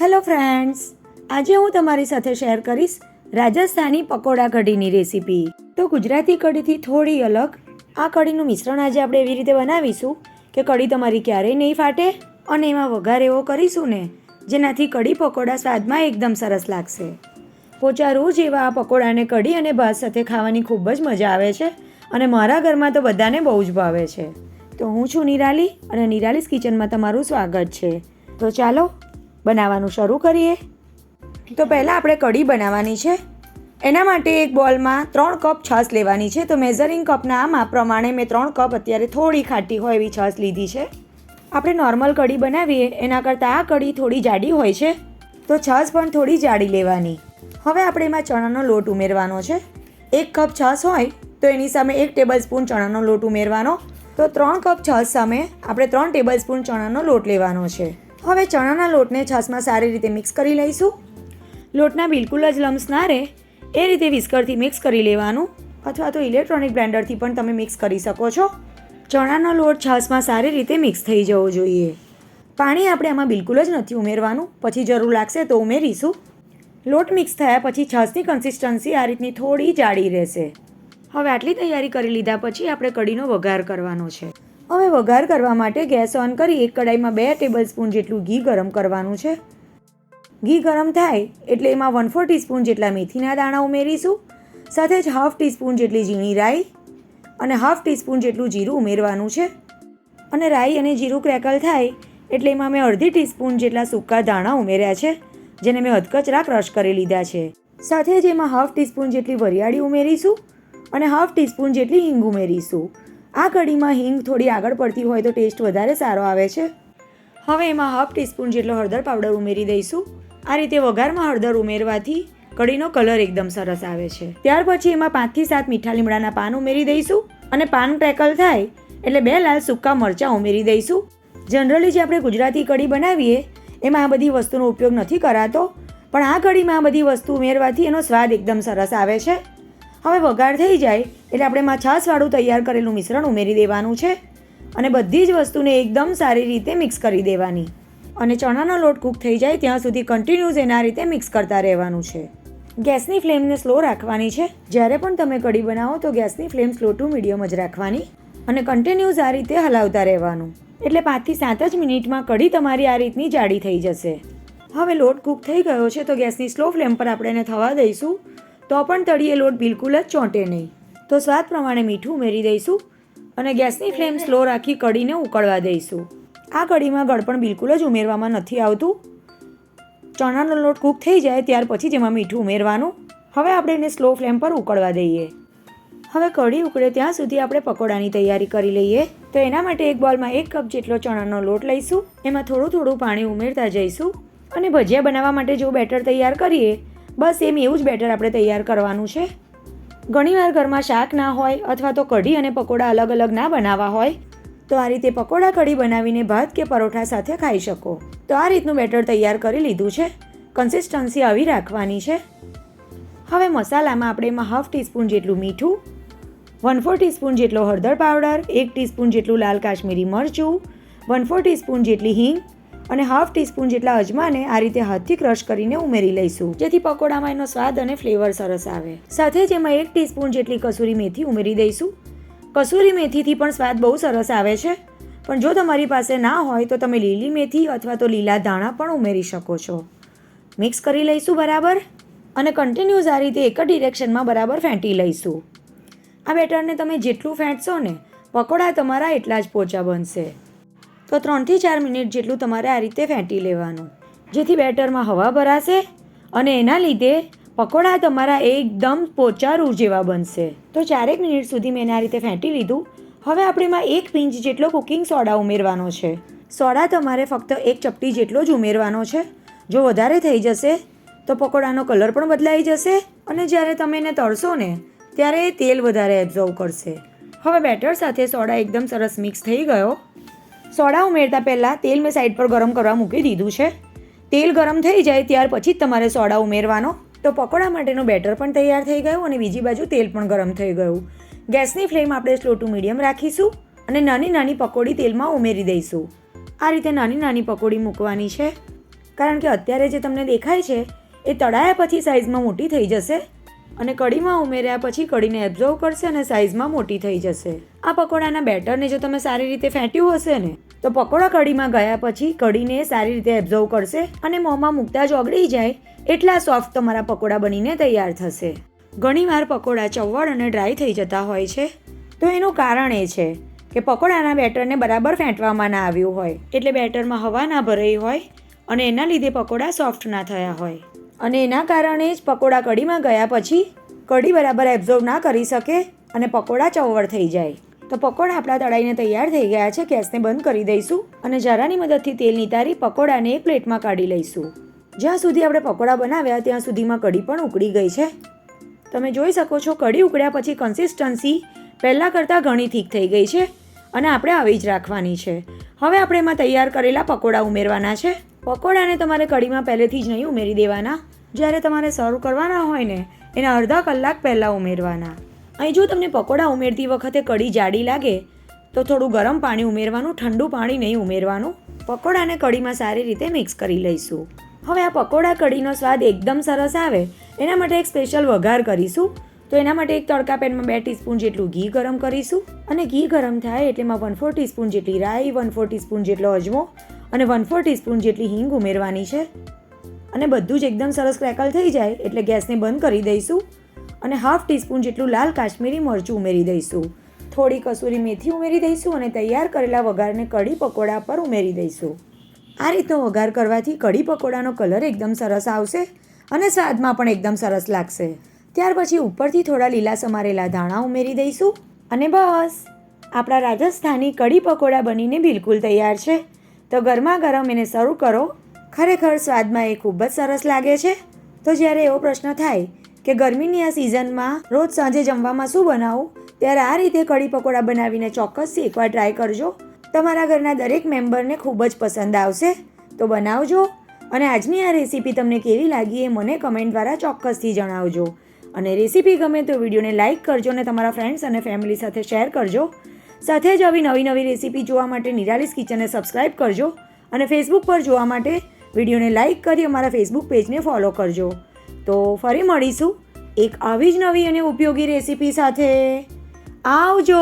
Hello friends, આજે હું તમારી સાથે શેર કરીશ રાજસ્થાની પકોડા કઢીની રેસીપી. તો ગુજરાતી કઢીથી થોડી અલગ. આ કઢીનું મિશ્રણ આજે આપણે એવી રીતે બનાવીશું કે કઢી તમારી ક્યારેય નહીં ફાટે અને એમાં વઘાર એવો કરીશું ને, જેનાથી કઢી પકોડા સ્વાદમાં એકદમ સરસ લાગશે. પોચા રોજ એવા આ પકોડાને કઢી અને ભાત સાથે ખાવાની ખૂબ જ મજા આવે છે અને મારા ઘરમાં તો બધાને બહુ જ ભાવે છે. તો હું છું નિરાલી અને નિરાલીસ કિચનમાં તમારું સ્વાગત છે. તો ચાલો બનાવવાનું શરૂ કરીએ? તો પહેલાં આપણે કઢી બનાવવાની છે. એના માટે એક બોલમાં ત્રણ કપ છાશ લેવાની છે. તો મેઝરિંગ કપના આ માપ પ્રમાણે મેં ત્રણ કપ અત્યારે થોડી ખાટી હોય એવી છાશ લીધી છે. આપણે નોર્મલ કઢી બનાવીએ, એના કરતાં આ કઢી થોડી જાડી હોય છે. તો છાશ પણ થોડી જાડી લેવાની. હવે આપણે એમાં ચણાનો લોટ ઉમેરવાનો છે. એક કપ છાશ હોય, તો એની સામે એક ટેબલ સ્પૂન ચણાનો લોટ ઉમેરવાનો. તો ત્રણ કપ છાશ સામે આપણે ત્રણ ટેબલ સ્પૂન ચણાનો લોટ લેવાનો છે. હવે ચણાના લોટને છાશમાં સારી રીતે મિક્સ કરી લઈશું. લોટના બિલકુલ જ લમ્સ ના રહે. એ રીતે વિસ્કરથી મિક્સ કરી લેવાનું અથવા તો ઇલેક્ટ્રોનિક બ્લેન્ડરથી પણ તમે મિક્સ કરી શકો છો. ચણાનો લોટ છાશમાં સારી રીતે મિક્સ થઈ જવો જોઈએ. પાણી આપણે આમાં બિલકુલ જ નથી ઉમેરવાનું. પછી જરૂર લાગશે તો ઉમેરીશું. લોટ મિક્સ થયા પછી છાશની કન્સિસ્ટન્સી આ રીતની થોડી જાડી રહેશે. હવે આટલી તૈયારી કરી લીધા પછી આપણે કઢીનો વઘાર કરવાનો છે. હવે વઘાર કરવા માટે ગેસ ઓન કરી એક કડાઈમાં બે ટેબલ સ્પૂન જેટલું ઘી ગરમ કરવાનું છે. ઘી ગરમ થાય એટલે એમાં વન ફોર ટીસ્પૂન જેટલા મેથીના દાણા ઉમેરીશું, સાથે જ હાફ ટીસ્પૂન જેટલી ઝીણી રાઈ અને હાફ ટીસ્પૂન જેટલું જીરું ઉમેરવાનું છે. અને રાઈ અને જીરું ક્રેકલ થાય એટલે એમાં મેં અડધી ટીસ્પૂન જેટલા સૂકા દાણા ઉમેર્યા છે, જેને મેં અધકચરા ક્રશ કરી લીધા છે. સાથે જ એમાં હાફ ટીસ્પૂન જેટલી વરિયાળી ઉમેરીશું અને હાફ ટીસ્પૂન જેટલી હિંગ ઉમેરીશું. આ કઢીમાં હિંગ થોડી આગળ પડતી હોય તો ટેસ્ટ વધારે સારો આવે છે. હવે એમાં હાફ ટીસ્પૂન જેટલો હળદર પાવડર ઉમેરી દઈશું. આ રીતે વઘારમાં હળદર ઉમેરવાથી કઢીનો કલર એકદમ સરસ આવે છે. ત્યાર પછી એમાં પાંચથી સાત મીઠા લીમડાના પાન ઉમેરી દઈશું અને પાન ક્રેકલ થાય એટલે બે લાલ સૂકા મરચાં ઉમેરી દઈશું. જનરલી જે આપણે ગુજરાતી કઢી બનાવીએ, એમાં આ બધી વસ્તુનો ઉપયોગ નથી કરાતો, પણ આ કઢીમાં આ બધી વસ્તુ ઉમેરવાથી એનો સ્વાદ એકદમ સરસ આવે છે. હવે વઘાર થઈ જાય એટલે આપણે એમાં છાશવાળું તૈયાર કરેલું મિશ્રણ ઉમેરી દેવાનું છે અને બધી જ વસ્તુને એકદમ સારી રીતે મિક્સ કરી દેવાની. અને ચણાનો લોટ કૂક થઈ જાય ત્યાં સુધી કન્ટિન્યુઝ એના રીતે મિક્સ કરતા રહેવાનું છે. ગેસની ફ્લેમને સ્લો રાખવાની છે. જ્યારે પણ તમે કઢી બનાવો તો ગેસની ફ્લેમ સ્લો ટુ મીડિયમ જ રાખવાની અને કન્ટિન્યુઝ આ રીતે હલાવતા રહેવાનું. એટલે પાંચથી સાત જ મિનિટમાં કઢી તમારી આ રીતની જાડી થઈ જશે. હવે લોટ કૂક થઈ ગયો છે તો ગેસની સ્લો ફ્લેમ પર આપણે એને થવા દઈશું. તો પણ તળીએ લોટ બિલકુલ જ ચોંટે નહીં. તો સ્વાદ પ્રમાણે મીઠું ઉમેરી દઈશું અને ગેસની ફ્લેમ સ્લો રાખી કઢીને ઉકળવા દઈશું. આ કઢીમાં ગળપણ બિલકુલ જ ઉમેરવામાં નથી આવતું. ચણાનો લોટ કૂક થઈ જાય ત્યાર પછી જેમાં મીઠું ઉમેરવાનું. હવે આપણે એને સ્લો ફ્લેમ પર ઉકળવા દઈએ. હવે કઢી ઉકળે ત્યાં સુધી આપણે પકોડાની તૈયારી કરી લઈએ. તો એના માટે એક બોલમાં એક કપ જેટલો ચણાનો લોટ લઈશું. એમાં થોડું થોડું પાણી ઉમેરતા જઈશું. અને ભજીયા બનાવવા માટે જો બેટર તૈયાર કરીએ બસ એમ એવું જ બેટર આપણે તૈયાર કરવાનું છે. ઘણીવાર ઘરમાં શાક ના હોય અથવા તો કઢી અને પકોડા અલગ અલગ ના બનાવવા હોય, તો આ રીતે પકોડા, કઢી બનાવીને ભાત કે પરોઠા સાથે ખાઈ શકો. તો આ રીતનું બેટર તૈયાર કરી લીધું છે. કન્સિસ્ટન્સી આવી રાખવાની છે. હવે મસાલામાં આપણે એમાં હાફ ટીસ્પૂન જેટલું મીઠું, વન ફોર ટીસ્પૂન જેટલો હળદર પાવડર, એક ટીસ્પૂન જેટલું લાલ કાશ્મીરી મરચું, વન ફોર ટીસ્પૂન જેટલી હિંગ અને હાફ ટીસ્પૂન જેટલા અજમાને આ રીતે હાથથી ક્રશ કરીને ઉમેરી લઈશું. જેથી પકોડામાં એનો સ્વાદ અને ફ્લેવર સરસ આવે. સાથે જ એમાં એક ટીસ્પૂન જેટલી કસૂરી મેથી ઉમેરી દઈશું. કસૂરી મેથીથી પણ સ્વાદ બહુ સરસ આવે છે. પણ જો તમારી પાસે ના હોય તો તમે લીલી મેથી અથવા તો લીલા ધાણા પણ ઉમેરી શકો છો. મિક્સ કરી લઈશું બરાબર અને કન્ટિન્યુઝ આ રીતે એક જ ડિરેક્શનમાં બરાબર ફેંટી લઈશું. આ બેટરને તમે જેટલું ફેંટશો ને, પકોડા તમારા એટલા જ પોચા બનશે. તો ત્રણથી ચાર મિનિટ જેટલું તમારે આ રીતે ફેંટી લેવાનું. જેથી બેટરમાં હવા ભરાશે અને એના લીધે પકોડા તમારા એકદમ પોચારું જેવા બનશે. તો ચારેક મિનિટ સુધી મેં આ રીતે ફેંટી લીધું. હવે આપણે એમાં એક પિંચ જેટલો કુકિંગ સોડા ઉમેરવાનો છે. સોડા તમારે ફક્ત એક ચપટી જેટલો જ ઉમેરવાનો છે. જો વધારે થઈ જશે, તો પકોડાનો કલર પણ બદલાઈ જશે અને જ્યારે તમે એને તળશો ને, ત્યારે તેલ વધારે એબ્ઝોર્વ કરશે. હવે બેટર સાથે સોડા એકદમ સરસ મિક્સ થઈ ગયો. સોડા ઉમેરતા પહેલાં તેલ મેં સાઈડ પર ગરમ કરવા મૂકી દીધું છે. તેલ ગરમ થઈ જાય ત્યાર પછી જ તમારે સોડા ઉમેરવાનો. તો પકોડા માટેનું બેટર પણ તૈયાર થઈ ગયું અને બીજી બાજુ તેલ પણ ગરમ થઈ ગયું. ગેસની ફ્લેમ આપણે સ્લો ટુ મીડિયમ રાખીશું અને નાની નાની પકોડી તેલમાં ઉમેરી દઈશું. આ રીતે નાની નાની પકોડી મૂકવાની છે. કારણ કે અત્યારે જે તમને દેખાય છે, એ તળાયા પછી સાઇઝમાં મોટી થઈ જશે અને કઢીમાં ઉમેર્યા પછી કઢીને એબ્ઝોર્વ કરશે અને સાઇઝમાં મોટી થઈ જશે. આ પકોડાના બેટરને જો તમે સારી રીતે ફેંટ્યું હશે ને તો પકોડા કઢીમાં ગયા પછી કઢીને સારી રીતે એબ્ઝર્વ કરશે અને મોંમાં મૂકતા જ ઓગળી જાય એટલા સોફ્ટ તમારા પકોડા બનીને તૈયાર થશે. ઘણીવાર પકોડા ચવડ અને ડ્રાય થઈ જતા હોય છે. તો એનું કારણ એ છે કે પકોડાના બેટરને બરાબર ફેંટવામાં ના આવ્યું હોય, એટલે બેટરમાં હવા ના ભરાઈ હોય અને એના લીધે પકોડા સોફ્ટ ના થયા હોય. અને એના કારણે જ પકોડા કઢીમાં ગયા પછી કઢી બરાબર એબ્ઝોર્વ ના કરી શકે અને પકોડા ચવડ થઈ જાય. તો પકોડા આપણા તળાઈને તૈયાર થઈ ગયા છે. ગેસને બંધ કરી દઈશું અને જરાની મદદથી તેલ નિતારી પકોડાને એક પ્લેટમાં કાઢી લઈશું. જ્યાં સુધી આપણે પકોડા બનાવ્યા ત્યાં સુધીમાં કઢી પણ ઉકળી ગઈ છે. તમે જોઈ શકો છો, કઢી ઉકળ્યા પછી કન્સિસ્ટન્સી પહેલાં કરતાં ઘણી થીક થઈ ગઈ છે અને આપણે આવી જ રાખવાની છે. હવે આપણે એમાં તૈયાર કરેલા પકોડા ઉમેરવાના છે. પકોડાને તમારે કઢીમાં પહેલેથી જ નહીં ઉમેરી દેવાના. જ્યારે તમારે સર્વ કરવાના હોય ને, એના અડધા કલાક પહેલાં ઉમેરવાના. અહીં જો તમને પકોડા ઉમેરતી વખતે કઢી જાડી લાગે, તો થોડું ગરમ પાણી ઉમેરવાનું, ઠંડુ પાણી નહીં ઉમેરવાનું. પકોડાને કઢીમાં સારી રીતે મિક્સ કરી લઈશું. હવે આ પકોડા કઢીનો સ્વાદ એકદમ સરસ આવે. એના માટે એક સ્પેશિયલ વઘાર કરીશું. તો એના માટે એક તડકા પેનમાં બે ટીસ્પૂન જેટલું ઘી ગરમ કરીશું. અને ઘી ગરમ થાય એટલે એમાં વન ફોર ટીસ્પૂન જેટલી રાઈ વન ફોર ટીસ્પૂન જેટલો અજમો અને વન ફોર ટીસ્પૂન જેટલી હિંગ ઉમેરવાની છે. અને બધું જ એકદમ સરસ ક્રેકલ થઈ જાય એટલે ગેસને બંધ કરી દઈશું. અને હાફ ટીસ્પૂન જેટલું લાલ કાશ્મીરી મરચું ઉમેરી દઈશું. થોડી કસૂરી મેથી ઉમેરી દઈશું અને તૈયાર કરેલા વઘારને કઢી પકોડા પર ઉમેરી દઈશું. આ રીતનો વઘાર કરવાથી કઢી પકોડાનો કલર એકદમ સરસ આવશે અને સ્વાદમાં પણ એકદમ સરસ લાગશે. ત્યાર પછી ઉપરથી થોડા લીલા સમારેલા ધાણા ઉમેરી દઈશું અને બસ. આપણા રાજસ્થાની કઢી પકોડા બનીને બિલકુલ તૈયાર છે. તો ગરમા ગરમ એને શરૂ કરો. ખરેખર સ્વાદમાં એ ખૂબ જ સરસ લાગે છે. તો જ્યારે એવો પ્રશ્ન થાય કે ગરમીની આ સિઝનમાં રોજ સાંજે જમવામાં શું બનાવું? ત્યારે આ રીતે કઢી પકોડા બનાવીને ચોક્કસથી એકવાર ટ્રાય કરજો. તમારા ઘરના દરેક મેમ્બરને ખૂબ જ પસંદ આવશે. તો બનાવજો અને આજની આ રેસીપી તમને કેવી લાગી એ મને કમેન્ટ દ્વારા ચોક્કસથી જણાવજો. અને રેસીપી ગમે તો વિડીયોને લાઇક કરજો અને તમારા ફ્રેન્ડ્સ અને ફેમિલી સાથે શેર કરજો. સાથે જ આવી નવી નવી રેસીપી જોવા માટે નિરાલીસ કિચનને સબસ્ક્રાઈબ કરજો અને ફેસબુક પર જોવા માટે વિડીયોને લાઇક કરી અમારા ફેસબુક પેજને ફોલો કરજો. તો ફરી મળીશું એક આવી જ નવી અને ઉપયોગી રેસીપી સાથે. આવજો!